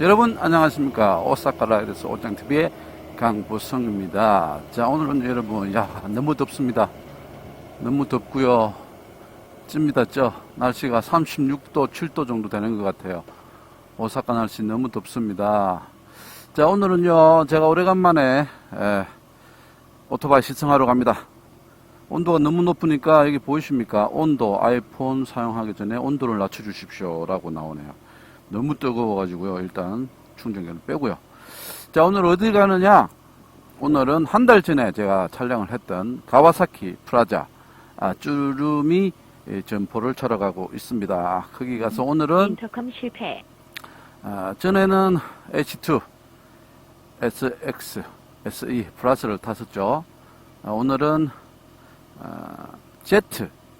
여러분 안녕하십니까? 오사카 라이드스 옷장TV의 강보성입니다. 자 오늘은 여러분 야 너무 덥습니다. 너무 덥고요. 찝니다 쪄. 날씨가 36도 7도 정도 되는 것 같아요. 오사카 날씨 너무 덥습니다. 자 오늘은요 제가 오래간만에 에, 오토바이 시승하러 갑니다. 온도가 너무 높으니까 여기 보이십니까? 온도 아이폰 사용하기 전에 온도를 낮춰 주십시오 라고 나오네요 너무 뜨거워가지고요. 일단 충전기를 빼고요. 자, 오늘 어디 가느냐? 오늘은 한 달 전에 제가 촬영을 했던 가와사키 프라자 아, 쭈루미 예, 점포를 가고 있습니다. 거기 가서 오늘은 인터컴 실패. 아, 전에는 H2, SX, SE 플러스를 탔었죠. 아, 오늘은 아, Z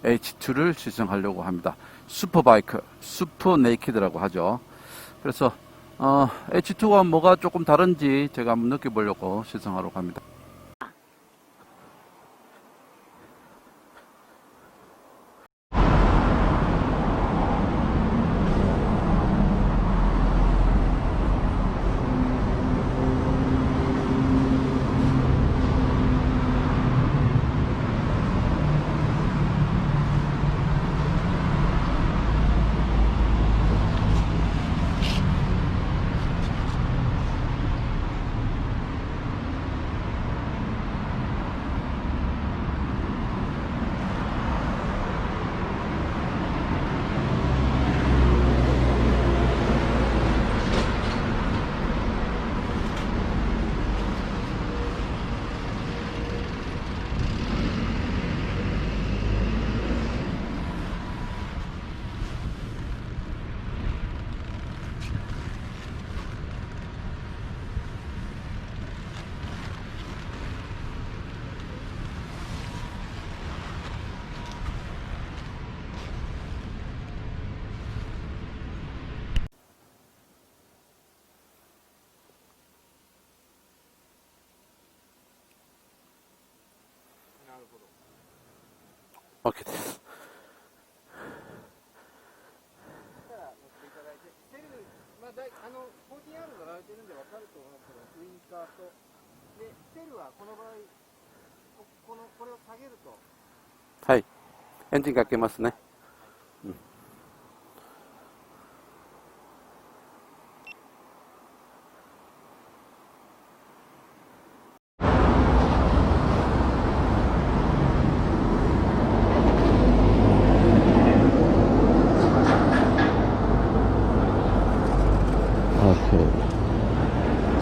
H2를 시승하려고 합니다. 슈퍼바이크, 슈퍼 네이키드라고 하죠. 그래서 어, H2와 뭐가 조금 다른지 제가 한번 느껴보려고 시승하러 갑니다. わけです。まあ、だいあのられてるんでかると思うけど、ウインカーと、でステルはこの場合ここの、これを下げると、はい、エンジンかけますね。うん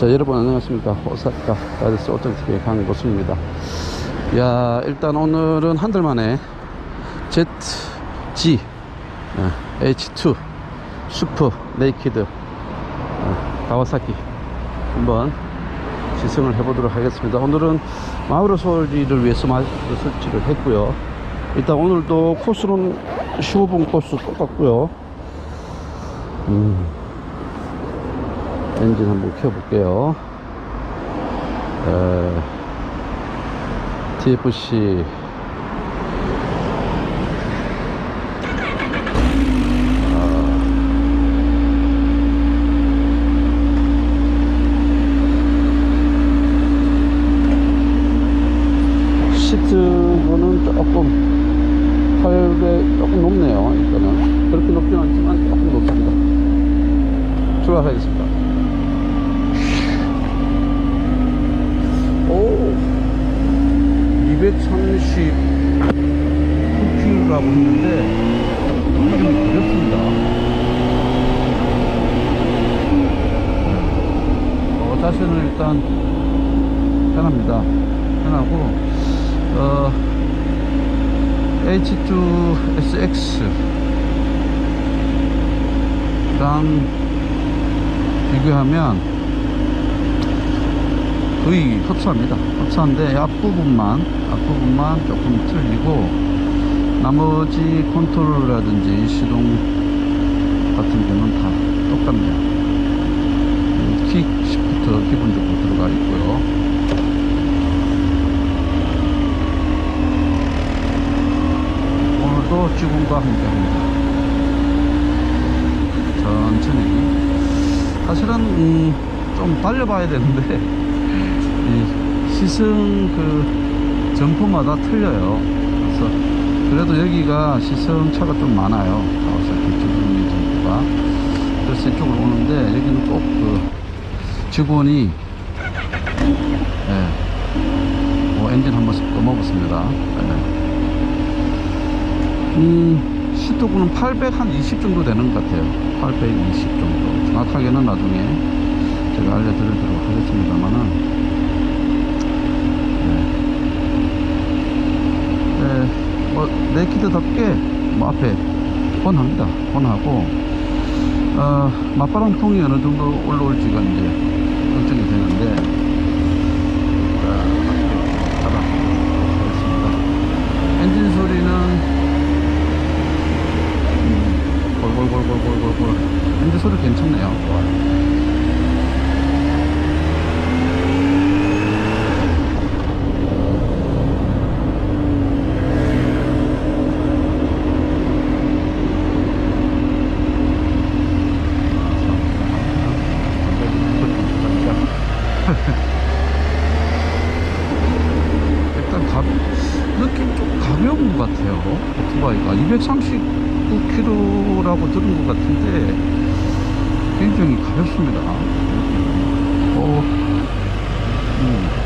자, 여러분 안녕하십니까. 오사카 라디스 오정TV의 강보수입니다. 야, 일단 오늘은 한 달 만에 ZG 어, H2 슈퍼 네이키드 어, 가와사키 한번 시승을 해보도록 하겠습니다. 오늘은 마우로 소리를 위해서 마이크 설치를 했고요. 일단 오늘도 코스는 15분 코스 똑같고요. 음. 엔진 한번 켜볼게요. 에, TFC 시트는 조금 8배 조금 높네요. 일단은 그렇게 높진 않지만 조금 높습니다. 출발하겠습니다. 오, 239km라고 했는데 좀 어렵습니다. 어, 자세는 일단 편합니다. 편하고 어, H2SX 랑 비교하면 거의 흡사합니다. 흡사한데 앞부분만 앞부분만 조금 틀리고 나머지 컨트롤이라든지 시동 같은 경우는 다 똑같네요. 음, 킥 시프트 기본적으로 들어가 있고요. 오늘도 직원과 함께 합니다. 천천히 사실은 음, 좀 달려봐야 되는데 이 시승 그 점포마다 틀려요. 그래서 그래도 여기가 시승차가 좀 많아요. 가와사키 주변의 점포가. 그래서 이쪽으로 오는데 여기는 꼭 그 직원이 예, 뭐 엔진 한 번씩 꺼먹었습니다. 예. 음, 시도구는 820 정도 되는 것 같아요. 820 정도. 정확하게는 나중에 제가 알려드리도록 하겠습니다만은. 네. 네, 뭐, 네키드답게, 뭐, 앞에, 폰합니다. 폰하고, 어, 맞바람통이 어느 정도 올라올지가 이제 걱정이 되는데, 자, 앞에 닫아보겠습니다. 엔진 소리는 음, 골골골골골골골 엔진 소리 괜찮네요. 좋아요. 일단 가, 느낌 좀 가벼운 것 같아요. 오토바이가 239kg라고 들은 것 같은데 굉장히 가볍습니다. 어, 음.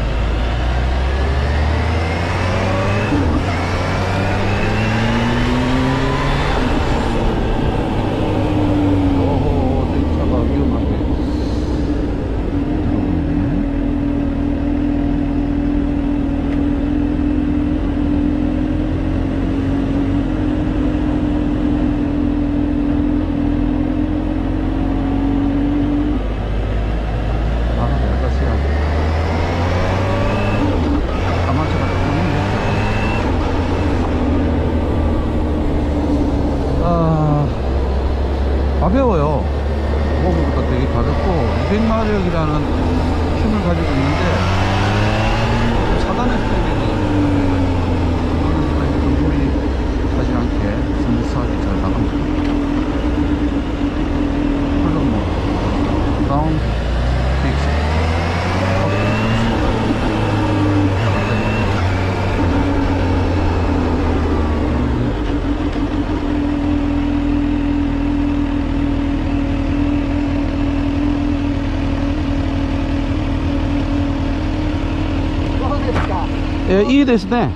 か 예, 이ですね.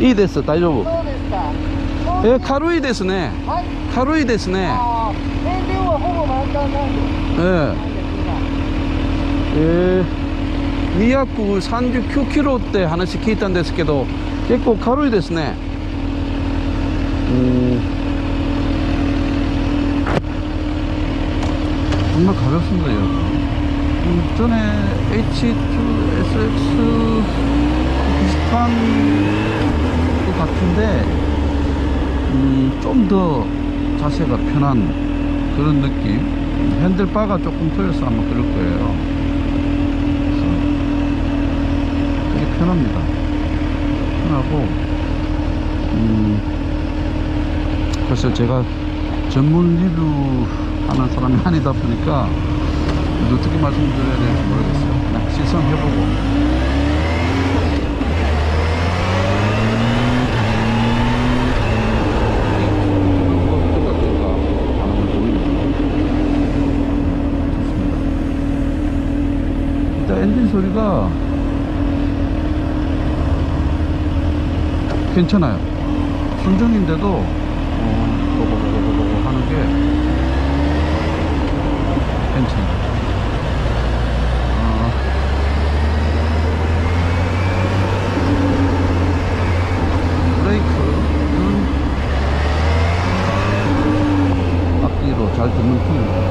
えいいです。大丈夫。そうですかそうえ、軽いですね。はい軽いですね。あー燃料はほぼ満タンなんですえなんです今ええ239キロって話聞いたんですけど、結構軽いですね。오. 정말 가볍습니다, 여러분. 음, 전에 H2SX 비슷한 것 같은데, 음, 좀 더 자세가 편한 그런 느낌. 핸들바가 조금 틀려서 아마 그럴 거예요. 그래서 되게 편합니다. 편하고, 음, 글쎄요, 제가 전문 리뷰 하는 사람이 아니다 보니까 어떻게 말씀드려야 될지 모르겠어요. 그냥 시승해보고. 일단 엔진 소리가 괜찮아요. 순정인데도 어, 보고보고보고 하는 게 괜찮아요. 어, 브레이크는 앞뒤로 잘 듣는 편입니다.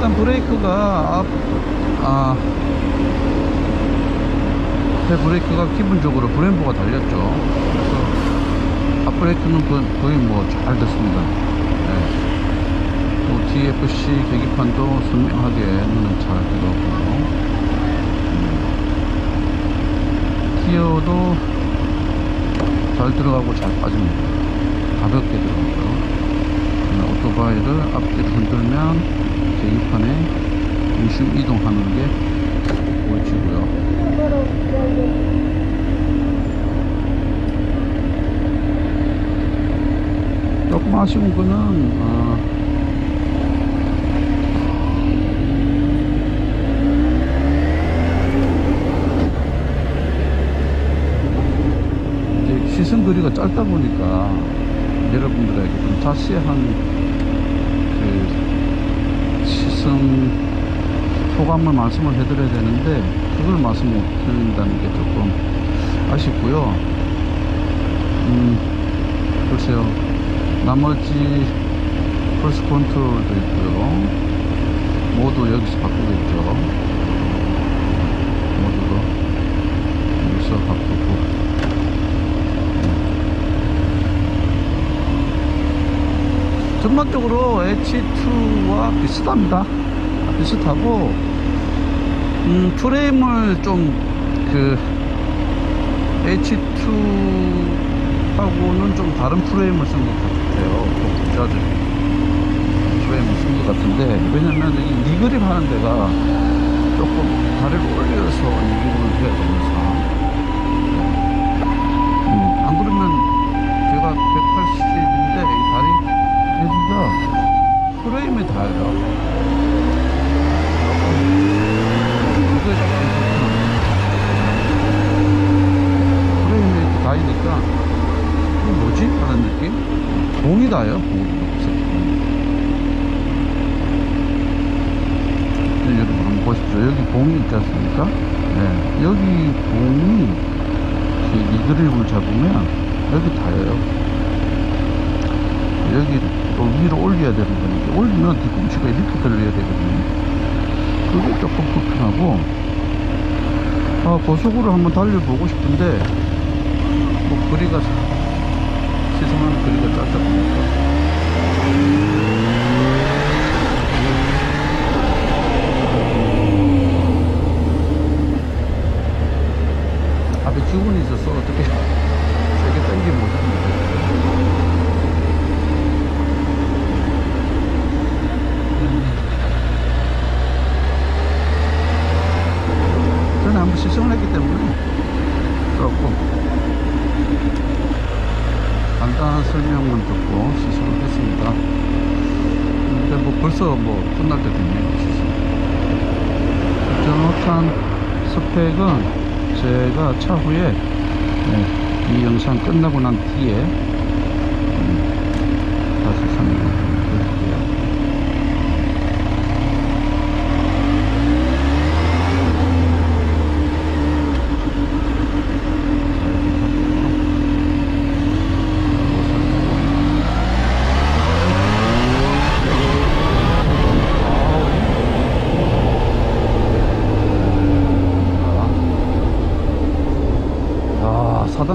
일단 브레이크가 앞, 아, 앞에 브레이크가 기본적으로 브레인보가 달렸죠. 그래서 앞 브레이크는 거- 거의 뭐 잘 됐습니다. 네. 또 TFC 계기판도 선명하게 눈에 잘 들어오고요. 음. 기어도 잘 들어가고 잘 빠집니다. 가볍게 들어가고요. 음. 오토바이를 앞뒤로 흔들면 계기판에 중심 이동하는 게 보여지고요. 조금 아쉬운 거는 어, 이제 시선 거리가 짧다 보니까 여러분들에게 좀 자세한 그 시선 소감을 말씀을 해드려야 되는데 그걸 말씀 못 드린다는 게 조금 아쉽고요. 음, 글쎄요. 나머지 플스 컨트롤도 있고요. 모두 여기서 바꾸고 있죠. 모두도 여기서 바꾸고. 전반적으로 H2와 비슷합니다. 비슷하고, 음, 프레임을 좀, 그, H2하고는 좀 다른 프레임을 쓴 것 같아요. 좀 부자적인 프레임을 쓴 것 같은데, 왜냐면 이 니그립 하는 데가 조금 다리를 올려서 니그립을 해야 되면서, 음, 안 그러면 제가 180인데 이 다리 여기가 프레임이 약간 프레임이 이게 뭐지? 하는 느낌? 봉이 닿아요. 봉이. 네, 여러분 한번 보십시오. 여기 봉이 있지 않습니까? 네, 여기 봉이 이 그립을 잡으면 여기 닿아요. 여기 또 위로 올려야 되는 거니까 올리면 뒤꿈치가 이렇게 들려야 되거든요. 그게 조금 불편하고 아, 고속으로 한번 달려보고 싶은데 뭐 거리가 시선하는 거리가 짧다 보니까 앞에 직원이 있어서 어떻게 당기지 못합니다. 저는 한번 시승을 했기 때문에 조금 간단한 설명만 듣고 시승을 했습니다. 근데 뭐 벌써 뭐 끝날 있네요, 시승. 정확한 스펙은 제가 차후에 네, 이 영상 끝나고 난 뒤에 음, 다시 설명을 드릴게요.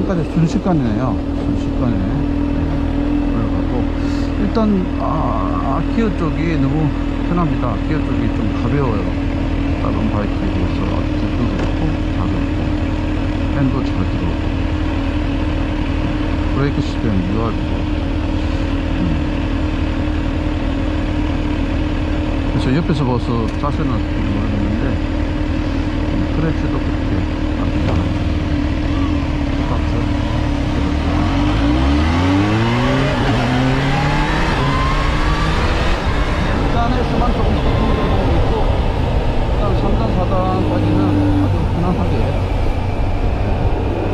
아, 4단까지 순식간이네요. 순식간에 올라가고 일단 아, 기어 쪽이 너무 편합니다. 기어 쪽이 좀 가벼워요. 다른 바이크에 비해서 아주 부드럽고 가볍고 핸도 잘 들어오고 브레이크 시스템 유아리고 그래서 옆에서 봐서 자세는 모르겠는데 음, 크래치도 그렇게 나쁘지 않아요. 똑같죠. 일단에서만 조금 부드러운 있고 일단 3단, 4단까지는 아주 편안하게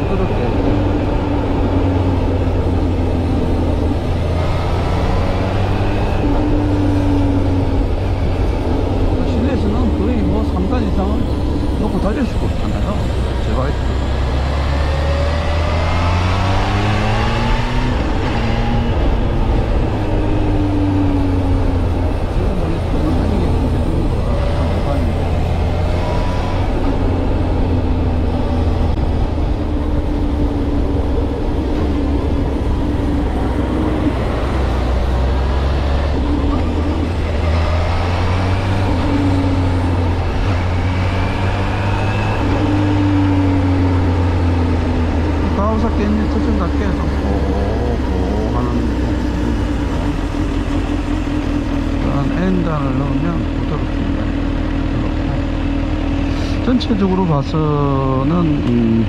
부드럽게 실내에서는 거의 뭐 3단 이상은 놓고 달릴 수가 없잖아요. 전체적으로 봐서는 음,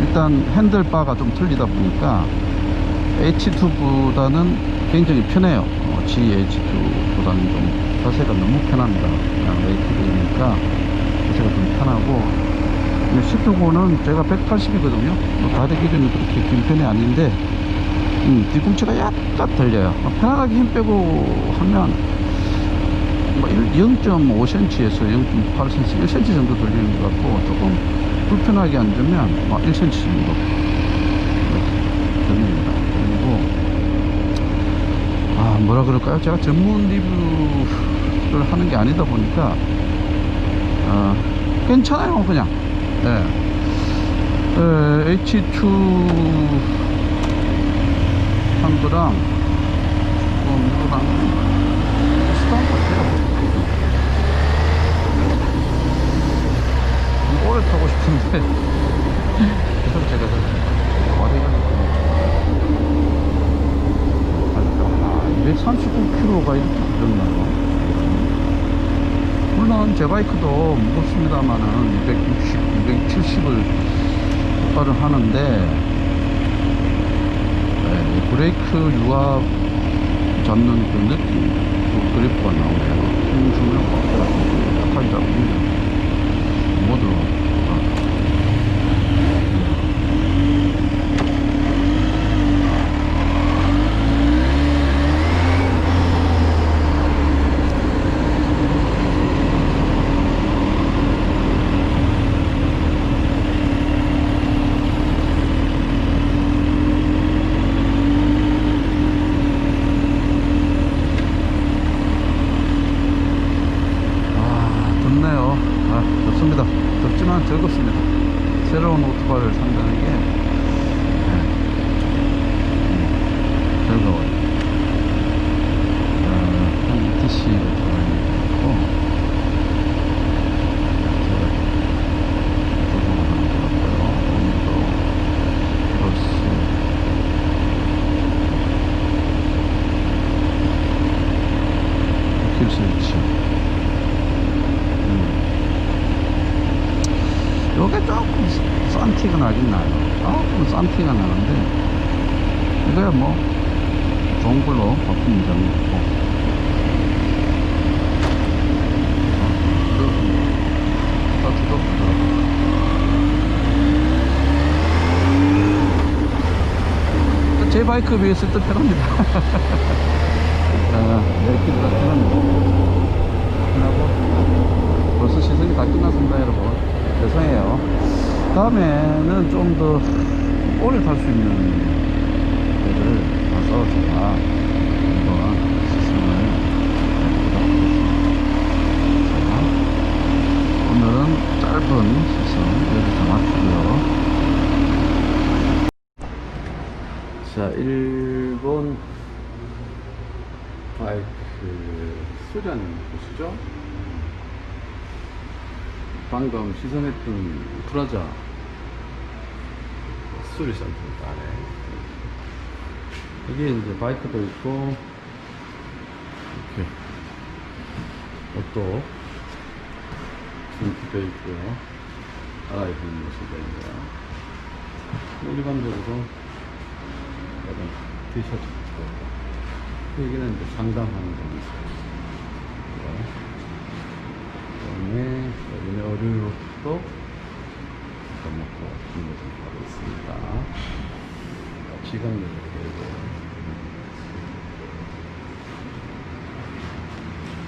일단 핸들바가 좀 틀리다 보니까 H2보다는 굉장히 편해요. 어, GH2보다는 좀 자세가 너무 편합니다. 그냥 H2니까 자세가 좀 편하고 1065는 제가 180이거든요. 뭐 다리 기준이 그렇게 긴 편이 아닌데 음, 뒤꿈치가 약간 들려요. 어, 편안하게 힘 빼고 하면 뭐 0.5cm에서 0.8cm, 1cm 정도 돌리는 것 같고 조금 불편하게 앉으면 뭐 1cm 정도 돌립니다. 그리고 아 뭐라 그럴까요? 제가 전문 리뷰를 하는 게 아니다 보니까 어, 괜찮아요 그냥 예. 에, H2 한 거랑 어, 이거랑 비슷한 것 같아요 오래 타고 싶은데 계속 제가 어디가 239kg가 이렇게 들었나요? 물론 제 바이크도 무겁습니다만은 260, 270을 효과를 하는데 네, 브레이크 유압 잡는 그 느낌, 그 그래프가 나오네요. 힘 주면 뭐 약하게 잡으면 모두 어, 아, 덥네요. 아, 덥습니다. 덥지만 즐겁습니다. 새로운 오토바이를 산다는 게 네, 음, 즐거워요. 아, 한 ETC 오토바이고 제가 조종하는 것 같고요. 오늘도 크로스 킬 스위치 요게 조금 싼 티가 나긴 나요. 조금 싼 티가 나는데, 이거야 뭐, 좋은 걸로 바꾸면 되는 거고. 어, 따뜻도 부드럽고. 제 바이크에 비해서 또 편합니다. 아, 내키도 다 편합니다. 편하고, 벌써 시승이 다 끝났습니다, 여러분. 죄송해요. 다음에는 좀 더 오래 탈 수 있는 데를 가서 제가 한번 시승을 해보도록 하겠습니다. 자, 오늘은 짧은 시승 여기서 마치고요. 자, 일본. 바이크 수련 보시죠? 방금 시선했던 프라자. 수리센터입니다. 안에 여기 이제 바이크도 있고 이렇게 옷도 준비되어 있고요. 모습이 있네요 일반적으로 이런 티셔츠 입고 여기는 이제 상담하는 점이 있어요 그 다음에 여기는 어류도 넣고 준비 좀 하고 있습니다. 지금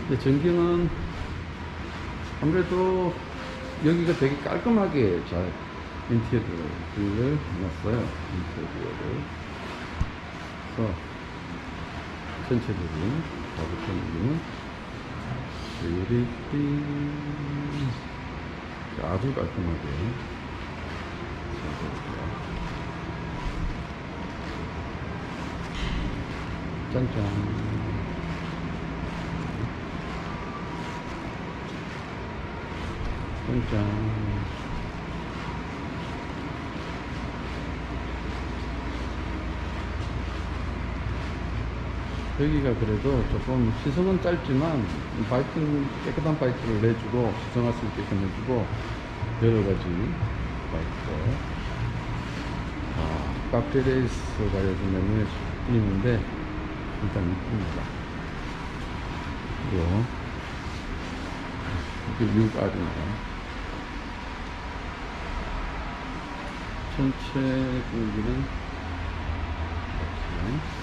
이렇게 전기는 아무래도 여기가 되게 깔끔하게 잘 인테리어를 해놨어요. 인테리어를. 그래서 전체적인 가격적인 느낌은 띠리띠 아주 깔끔하게 잘 됐고요. 짠짠. 짠짠. 여기가 그래도 조금 시선은 짧지만 바이크는 깨끗한 바이크를 내주고 시승할 수 있게끔 해주고 여러 가지가 있고, 아, 카페 레이스가 요즘 눈에 띄는데, 일단 이쁩니다. 그리고, 이게 미국 아입니다 전체 공기는 이렇게